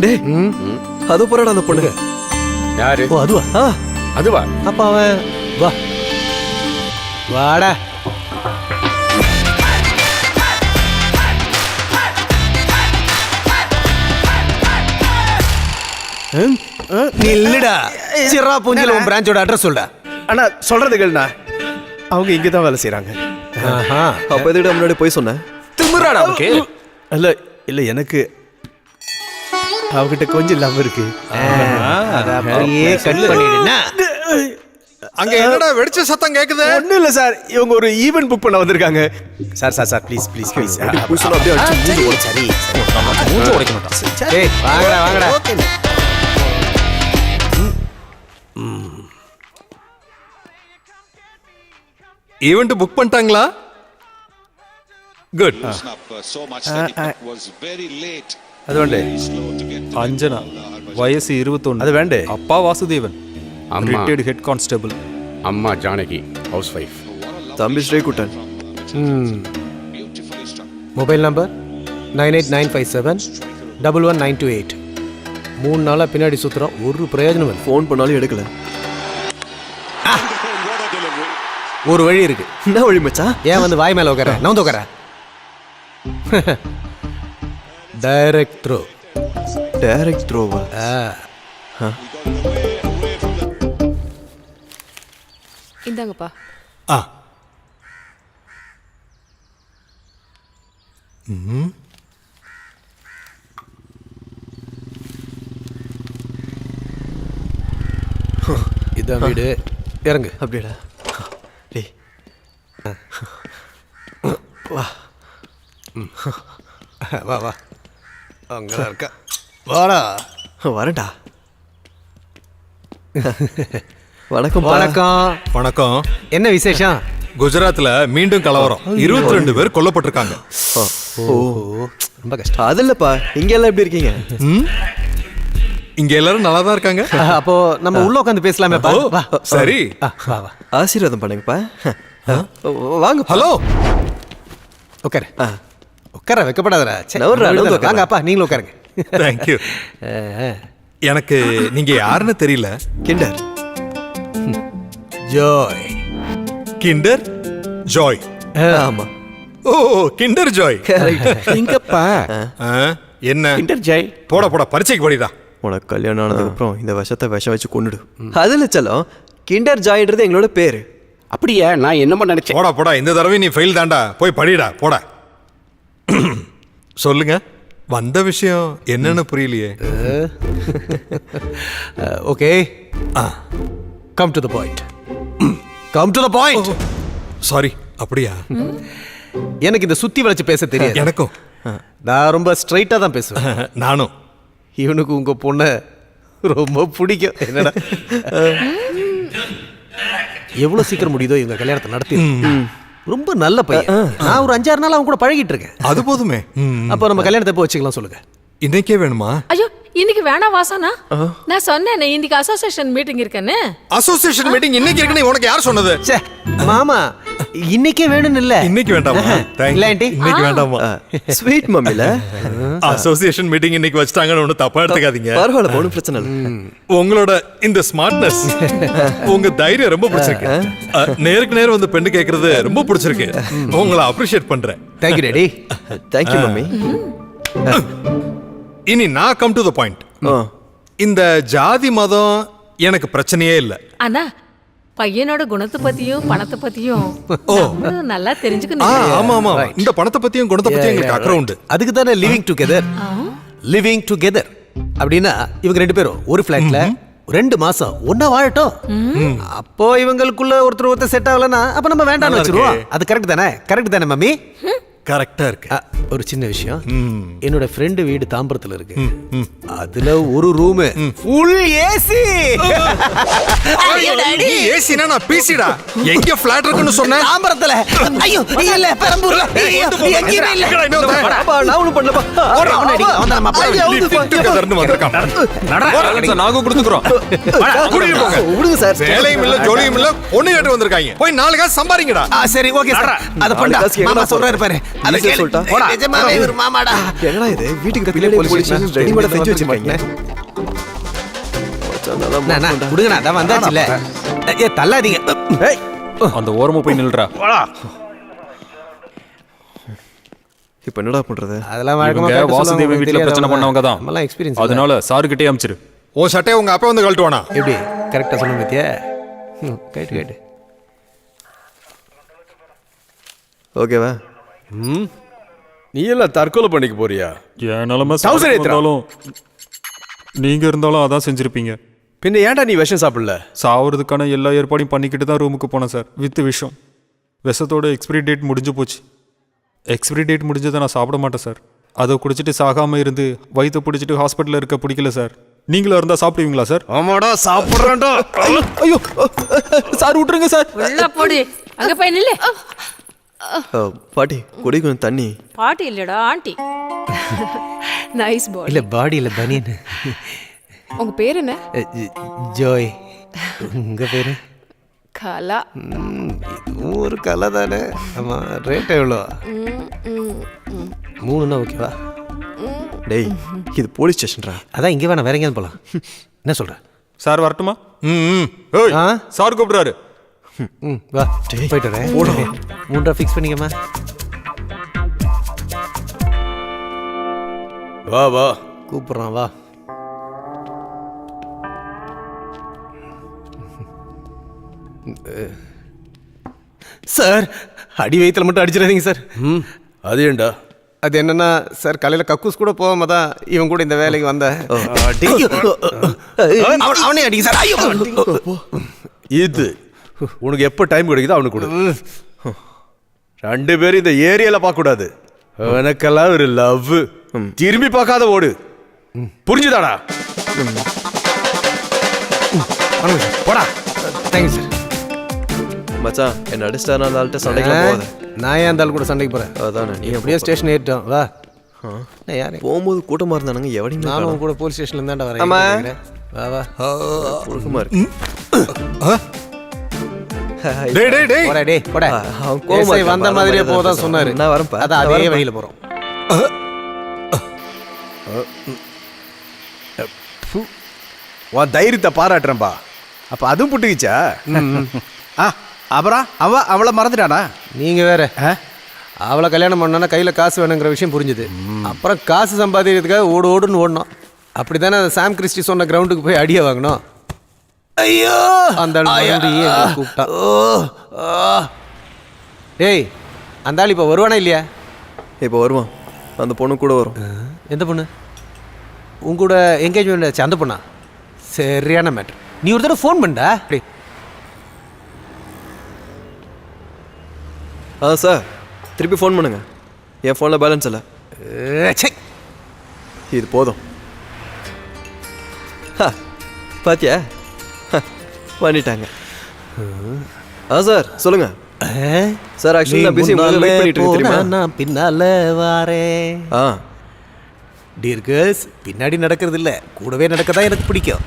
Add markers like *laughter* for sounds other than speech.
டேய் அது போறாடா அந்த பொண்ணு. யாரு? ஓ அதுவா? ஆ. அதுவா? அப்ப அவன் வா. வாடா. ஹம்? அஹ், நில்லுடா சிறா பூஞ்சில உன் பிரான்ச்சோட அட்ரஸ் சொல்டா அண்ணா சொல்றது கேளுண்ணா. அவங்க இங்கே தான் வேலை செய்கிறாங்க ஆஹா. அப்ப எதுக்கு முன்னாடி போய் சொன்னேன் திமிராடா அவனுக்கு. இல்லை இல்லை எனக்கு அவகிட்ட கொஞ்சம் லவ் இருக்கு. அப்படியே கட் பண்ணிடுனா அங்க என்னடா வெடிச்ச சத்தம் கேக்குது? ஒன்றும் இல்லை சார். இவங்க ஒரு ஈவென்ட் புக் பண்ண வந்திருக்காங்க. Sir sir sir please please please சொன்னா அப்படியே அடிச்சு மூஞ்சி உடைச்சு. சரி மூஞ்ச உடைக்கணும்டா டேய் வாங்கடா வாங்கடா. ஈவெண்ட் புக் பண்ணிட்டாங்களா? Good so much that it was very late. അതുകൊണ്ട് Very slow to get to Anjana വയസ്സ് ഇരുപത്തൊന്ന് അത് വേണ്ടേ അപ്പാ വാസുദേവൻ അമ്മ. റിട്ടയർഡ് ഹെഡ് കോൺസ്റ്റബിൾ அம்மா ஜானகி ஹவுஸ் ஒய்ஃப் தம்பி Sreekuttan beautifully struck. Mobile number nine eight nine five seven double one nine two eight மூணு நாளாக பின்னாடி சுற்றுறோம் ஒரு பிரயோஜனம் இல்லை ஃபோன் பண்ணாலும் எடுக்கல ஒரு வழி இருக்கு என்ன வழி மச்சான் ஏன் வந்து வாய் மேலே உட்கார நான் வந்து உட்கார டைரக்ட் த்ரோ டைரக்ட் த்ரோவா இந்தாங்கப்பா ஆ இதான் வீடு இறங்கு அப்படியாடா டேய் வா வா அங்கே இருக்கா. வாடா. வரேன்டா. வணக்கம் வணக்கம். வணக்கம். என்ன விசேஷம்? குஜராத்ல மீண்டும் கலவரம். இருபத்தி ரெண்டு பேர் கொல்லப்பட்டிருக்காங்க. ஓ ரொம்ப கஷ்டம். அது இல்லப்பா இங்க எல்லாம் எப்படி இருக்கீங்க? இங்க எல்லாரும் நல்லா தான் இருக்காங்க அப்போ நம்ம உள்ள உட்காந்து பேசலாமே சரி. ஆ, வா வா. ஆசீர்வாதம் பண்ணுங்கப்பா. வாங்க ஹலோ. உட்காரு. உட்கார வைக்கப்படாதடா. வாங்க. அப்பா நீங்களும் உட்காருங்க. தேங்க்யூ. *laughs* எனக்கு நீங்க யாருன்னு தெரியல. கிண்டர். ஜோய். Kinder Joy. ஆமா. ஓ கிண்டர் ஜாய். எங்கப்பா? என்ன? Kinder Joy. போட போட பரீட்சைக்கு படிடா உனக்கு கல்யாணம் ஆனதுக்கு அப்புறம் இந்த விஷத்தை விஷம் வச்சு கொண்டுடு அதுல செல்லம் கிண்டர் ஜாயின்றது எங்களோட பேரு. அப்படியா? நான் என்னமோ நினைச்சேன். போடா போடா இந்த தடவை நீ ஃபெயில் தாண்டா போய் படிடா போடா. *clears throat* சொல்லுங்க. வந்த விஷயம் என்னன்னு புரியலையே. Okay come to the point come to the point sorry அப்படியா? *laughs* எனக்கு இந்த சுத்தி வளைச்சு பேச தெரியாது. *laughs* எனக்கும். நான் ரொம்ப ஸ்ட்ரைட்டா தான் பேசுவேன். *laughs* நானும். இவனுக்கு உங்க பொண்ணை ரொம்ப பிடிக்கும். என்னடா? எவ்வளவு சீக்கிரம் முடியுதோ இவங்க கல்யாணத்தை நடத்தி ரொம்ப நல்ல பையன். நான் ஒரு அஞ்சாறு நாள் அவன் கூட பழகிட்டு இருக்கேன். அது போதுமே. அப்போ நம்ம கல்யாணத்தை எப்போ வச்சுக்கலாம் சொல்லுங்க. இன்னைக்கே வேணுமா? ஐயோ இன்னைக்கு வேணாம் வாசனா? நான் சொன்னேன் இன்னைக்கு அசோசியேஷன் மீட்டிங் இருக்கேன்னு. அசோசியேஷன் மீட்டிங் இன்னைக்கு இருக்குன்னு உனக்கு யார் சொன்னது? ச்சே மாமா இன்னைக்கே வேணும்னு இல்ல. இன்னைக்கு வேண்டாமா. இல்ல ஆண்டி இன்னைக்கு வேண்டாமா? ஸ்வீட் மம்மில அசோசியேஷன் மீட்டிங் இன்னைக்கு வச்சிட்டாங்கன்னு ஒண்ணு தப்பா எடுத்துக்காதீங்க. பரவாயில்ல ஒன்றும் பிரச்சனை இல்லை. உங்களோட இந்த ஸ்மார்ட்னஸ் உங்க தைரியம் ரொம்ப பிடிச்சிருக்கு. நேருக்கு நேர் வந்து பெண்ணு கேக்குறது ரொம்ப பிடிச்சிருக்கு. உங்களை அப்ரிஷியேட் பண்றேன். தேங்க்யூ டேடி தேங்க்யூ மம்மி இனி நான் கம் டு த பாயிண்ட் இந்த ஜாதி மதம் எனக்கு பிரச்சனையே இல்ல. அண்ணா பையனோட குணத்தை பத்தியும் பணத்தை பத்தியும் நம்மளும் நல்லா ஆ தெரிஞ்சுக்கணும் ஆமா ஆமா. இந்த பணத்தை பத்தியும் குணத்தை பத்தியும் எங்களுக்கு அக்கறை உண்டு. அதுக்கு தானே லிவிங் டுகெதர் லிவிங் டுகெதர் அப்படின்னா இவங்க ரெண்டு பேரும் ஒரு ஃபிளாட்ல ரெண்டு மாசம் ஒன்னா வாழட்டும். அப்போ இவங்களுக்குள்ள ஒருத்தர் ஒருத்தர் செட் ஆகலன்னா அப்ப நம்ம வேண்டாம்னு வச்சிருவோம். அது கரெக்ட் தானே? கரெக்ட் தானே மம்மி? கரெக்டா இருக்கு. ஒரு சின்ன விஷயம். என்னோட ஃப்ரெண்டு வீடு தாம்பரத்துல இருக்கு. அதுல ஒரு ரூம் ஃபுல் ஏசி ஏசினா நான் பேசிடா எங்க பிளாட் இருக்குன்னு சொன்னேன் தாம்பரத்துல. ஐயோ இல்ல பெரம்பூர்ல எங்கேயுமே இல்ல. நான் ஒன்றும் பண்ணலப்பா அவனை நம்ம அப்பா. நாங்க கொடுத்துக்கிறோம். போங்க. விடுங்க சார் வேலையும் இல்ல ஜோலியும் இல்ல ஒண்ணு கேட்டு வந்திருக்காங்க. போய் நாலு காசு சம்பாதிங்கடா. ஆ, சரி ஓகே சார் அத பண்ணா. மாமா சொல்றாரு பாரு. ஈஸியா. சொல்லிட்டா? நிஜமாவே இவர் மாமாடா. என்னடா இது? வீட்டுக்கு பின்னாடி போலீஸ் ஸ்டேஷன் ரெடிமேடா செஞ்சு வச்சிருக்கீங்க. அண்ணா, ஏ தள்ளாதீங்க. அந்த ஓரமா போய் நில்றா. இப்ப என்னடா பண்றது? அதெல்லாம் வழக்கமா கேட்டு வாசுதேவ பிரச்சனை பண்ணவங்க தான். நம்மலாம் எக்ஸ்பீரியன்ஸ் அதனால சாருக்கிட்டே அமிச்சிரு. உன் சட்டையை உங்க அப்பா வந்து கழட்டுவானா? எப்படி? கரெக்டா சொல்லுங்க பத்தியா? கேட்டு கேட்டு. ஓகேவா? நீ எல்லாம் தற்கொலை பண்ணிக்க போறியா? என் நிலைமை Trouser ஏத்துறா. வந்தாலும் நீங்க இருந்தாலும் அதான் செஞ்சிருப்பீங்க. பின்ன ஏன்டா நீ விஷம் சாப்பிடல? சாவறதுக்கான எல்லா ஏற்பாடையும் பண்ணிக்கிட்டு தான் ரூமுக்கு போனேன் சார் வித் விஷம். விஷத்தோட எக்ஸ்பிரி டேட் முடிஞ்சு போச்சு. எக்ஸ்பிரி டேட் முடிஞ்சதை நான் சாப்பிட மாட்டேன் சார் அதை குடிச்சிட்டு சாகாம இருந்து வயிற்று பிடிச்சிட்டு ஹாஸ்பிட்டலில் இருக்க பிடிக்கல சார் நீங்களா இருந்தா சாப்பிடுவீங்களா சார் ஆமாடா சாப்பிடுறேன்டா. ஐயோ சார் விட்டுருங்க சார் உள்ள போடி. அங்க போய் நில்லு. பாட்டி குடி கொஞ்சம் தண்ணி. பாட்டி இல்லடா ஆண்டி. நைஸ் பாய் இல்ல பாடி இல்ல பனியன். உங்க பேர் என்ன? ஜோய். உங்க பேரு? கலா. ஒரு கலை தானே. ஆமா ரேட் எவ்வளோ? மூணுன்னா ஓகேவா டேய் இது போலீஸ் ஸ்டேஷன்ரா அதான் இங்கே வேணாம் வேற எங்கேயாவது போகலாம் என்ன சொல்ற? சார் வரட்டுமா? ம் ஆ? சார் கூப்பிடுறாரு. ம் வா. போயிட்டு வரேன். மூன்றா ஃபிக்ஸ் பண்ணிக்கமா வா வா. கூப்பிட்றான் வா. சார் அடி வயித்துல மட்டும் அடிச்சிடாதீங்க சார். ம். அது ஏன்டா அது என்னன்னா சார் காலையில் கக்கூஸ் கூட போகாம தான் இவன் கூட இந்த வேலைக்கு வந்தேன் அவன் அவனே அடிங்க சார். ஐயோ. இது உனக்கு எப்போ டைம் கிடைக்குதோ அவனுக்கு கொடு. ரெண்டு பேரும் இந்த ஏரியால பார்க்க கூடாது எனக்கெல்லாம் ஒரு லவ் திரும்பி பார்க்காத ஓடு. புரிஞ்சுதாடா போடா. தேங்க்யூ சார் மச்சான் என்ன அடிச்சிட்டாரு அந்த ஆள்கிட்ட சண்டைக்கு போகாத. நான் ஏன் அந்த ஆள் கூட சண்டைக்கு போகிறேன் அதானே நீ எப்படியோ ஸ்டேஷன் ஏறிட்டோம். வா. என்ன யாரு? போகும்போது கூட்டமா இருந்தானுங்க எவனையுமே நானும் கூட போலீஸ் ஸ்டேஷன்ல இருந்தாண்டா வரேன். வா வா. புழுக்கமா இருக்கு. டேய் டேய் போடா போடா. வந்த மாதிரியே தான் சொன்னாரு. நான். அதான் நான் அதே வரேன்ப்பா. வழியில போறோம். உன் தைரியத்தை பாராட்டுறேன்பா அப்ப அதுவும் புட்டுக்கிச்சா? ஆ அப்புறம் அவ அவளை மறந்துட்டானா? நீங்க வேற. அவளை கல்யாணம் பண்ணோன்னா கையில காசு வேணுங்கிற விஷயம் புரிஞ்சுது. அப்புறம் காசு சம்பாதிக்கிறதுக்காக ஓடு ஓடுன்னு ஓடணும். அப்படித்தானே அந்த சாம் கிறிஸ்டி சொன்ன கிரவுண்டுக்கு போய் அடியை வாங்கினோம் ஐயோ. அந்த கூப்பிட்டான் டேய் அந்த ஆள் இப்போ வருவானா இல்லையா? இப்போ வருவான். அந்த பொண்ணு கூட வரும். எந்த பொண்ணு? உங்க கூட என்கேஜ்மெண்ட் ஆச்சு அந்த பொண்ணா? சரியான மேட்ரு நீ ஒரு தடவை ஃபோன் பண்ணா டேய். ஆ சார். திருப்பி ஃபோன் பண்ணுங்க. என் ஃபோனில் பேலன்ஸ் இல்லை. ஏ, ச்சை. இது போதும். ஹ, பாத்தியா? பண்ணிட்டாங்க. ஆ சார் சொல்லுங்க? சார் ஆக்சுவலி நான் பிஸி முன்னால வெயிட் பண்ணிட்டு இருக்கேன் போனா தெரியுமா நான் பின்னால வாரேன் ஆ டியர் கேர்ள்ஸ் பின்னாடி நடக்கிறது இல்ல. கூடவே நடக்க தான் எனக்கு பிடிக்கும்?